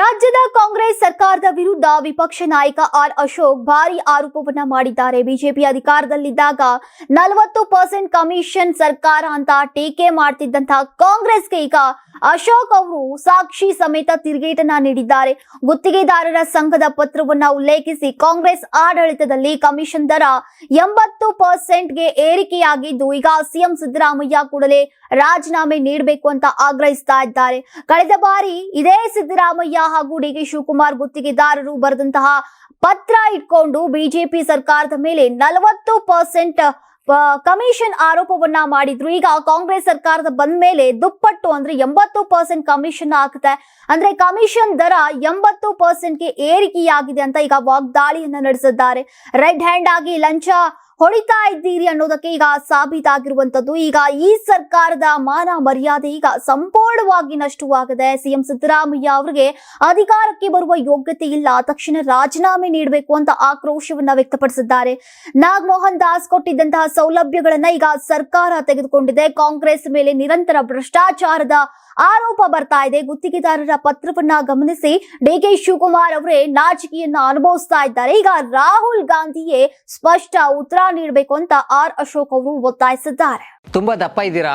ರಾಜ್ಯದ ಕಾಂಗ್ರೆಸ್ ಸರ್ಕಾರದ ವಿರುದ್ಧ ವಿಪಕ್ಷ ನಾಯಕ ಆರ್ ಅಶೋಕ್ ಭಾರಿ ಆರೋಪವನ್ನ ಮಾಡಿದ್ದಾರೆ. ಬಿಜೆಪಿ ಅಧಿಕಾರದಲ್ಲಿದ್ದಾಗ ನಲವತ್ತು ಪರ್ಸೆಂಟ್ ಕಮಿಷನ್ ಸರ್ಕಾರ ಅಂತ ಟೀಕೆ ಮಾಡ್ತಿದ್ದಂತಹ ಕಾಂಗ್ರೆಸ್ಗೆ ಈಗ ಅಶೋಕ್ ಅವರು ಸಾಕ್ಷಿ ಸಮೇತ ತಿರುಗೇಟನ್ನ ನೀಡಿದ್ದಾರೆ. ಗುತ್ತಿಗೆದಾರರ ಸಂಘದ ಪತ್ರವನ್ನ ಉಲ್ಲೇಖಿಸಿ ಕಾಂಗ್ರೆಸ್ ಆಡಳಿತದಲ್ಲಿ ಕಮಿಷನ್ ದರ ಎಂಬತ್ತು ಪರ್ಸೆಂಟ್ಗೆ ಏರಿಕೆಯಾಗಿದ್ದು, ಈಗ ಸಿಎಂ ಸಿದ್ದರಾಮಯ್ಯ ಕೂಡಲೇ ರಾಜೀನಾಮೆ ನೀಡಬೇಕು ಅಂತ ಆಗ್ರಹಿಸ್ತಾ ಇದ್ದಾರೆ. ಕಳೆದ ಬಾರಿ ಇದೇ ಸಿದ್ದರಾಮಯ್ಯ ಹಾಗೂ ಡಿ ಕೆ ಶಿವಕುಮಾರ್ ಗುತ್ತಿಗೆದಾರರು ಬರೆದಂತಹ ಪತ್ರ ಇಟ್ಕೊಂಡು ಬಿಜೆಪಿ ಸರ್ಕಾರದ ಮೇಲೆ ನಲವತ್ತು ಪರ್ಸೆಂಟ್ ಕಮಿಷನ್ ಆರೋಪವನ್ನ ಮಾಡಿದ್ರು. ಈಗ ಕಾಂಗ್ರೆಸ್ ಸರ್ಕಾರದ ಬಂದ ಮೇಲೆ ದುಪ್ಪಟ್ಟು ಅಂದ್ರೆ ಎಂಬತ್ತು ಪರ್ಸೆಂಟ್ ಕಮಿಷನ್ ಆಗುತ್ತೆ ಅಂದ್ರೆ ಕಮಿಷನ್ ದರ ಎಂಬತ್ತು ಪರ್ಸೆಂಟ್ಗೆ ಏರಿಕೆಯಾಗಿದೆ ಅಂತ ಈಗ ವಾಗ್ದಾಳಿಯನ್ನ ನಡೆಸಿದ್ದಾರೆ. ರೆಡ್ ಹ್ಯಾಂಡ್ ಆಗಿ ಲಂಚ ಹೊಡಿತಾ ಇದ್ದೀರಿ ಅನ್ನೋದಕ್ಕೆ ಈಗ ಸಾಬೀತಾಗಿರುವಂತದ್ದು ಈಗ ಈ ಸರ್ಕಾರದ ಮಾನ ಮರ್ಯಾದೆ ಈಗ ಸಂಪೂರ್ಣವಾಗಿ ನಷ್ಟವಾಗಿದೆ ಸಿಎಂ ಸಿದ್ದರಾಮಯ್ಯ ಅವರಿಗೆ ಅಧಿಕಾರಕ್ಕೆ ಬರುವ ಯೋಗ್ಯತೆ ಇಲ್ಲ. ತಕ್ಷಣ ರಾಜೀನಾಮೆ ನೀಡಬೇಕು ಅಂತ ಆಕ್ರೋಶವನ್ನ ವ್ಯಕ್ತಪಡಿಸಿದ್ದಾರೆ. ನಾಗಮೋಹನ್ ದಾಸ್ ಕೊಟ್ಟಿದ್ದಂತಹ ಸೌಲಭ್ಯಗಳನ್ನ ಈಗ ಸರ್ಕಾರ ತೆಗೆದುಕೊಂಡಿದೆ. ಕಾಂಗ್ರೆಸ್ ಮೇಲೆ ನಿರಂತರ ಭ್ರಷ್ಟಾಚಾರದ ಆರೋಪ ಬರ್ತಾ ಇದೆ. ಗುತ್ತಿಗೆದಾರರ ಪತ್ರವನ್ನ ಗಮನಿಸಿ ಡಿಕೆ ಶಿವಕುಮಾರ್ ಅವರೇ ನಾಚಿಕೆಯನ್ನ ಅನುಭವಿಸ್ತಾ ಇದ್ದಾರೆ. ಈಗ ರಾಹುಲ್ ಗಾಂಧಿಯೇ ಸ್ಪಷ್ಟ ಉತ್ತರ ನೀಡಬೇಕು ಅಂತ ಆರ್ ಅಶೋಕ್ ಅವರು ಒತ್ತಾಯಿಸಿದ್ದಾರೆ. ತುಂಬಾ ದಪ್ಪ ಇದ್ದೀರಾ?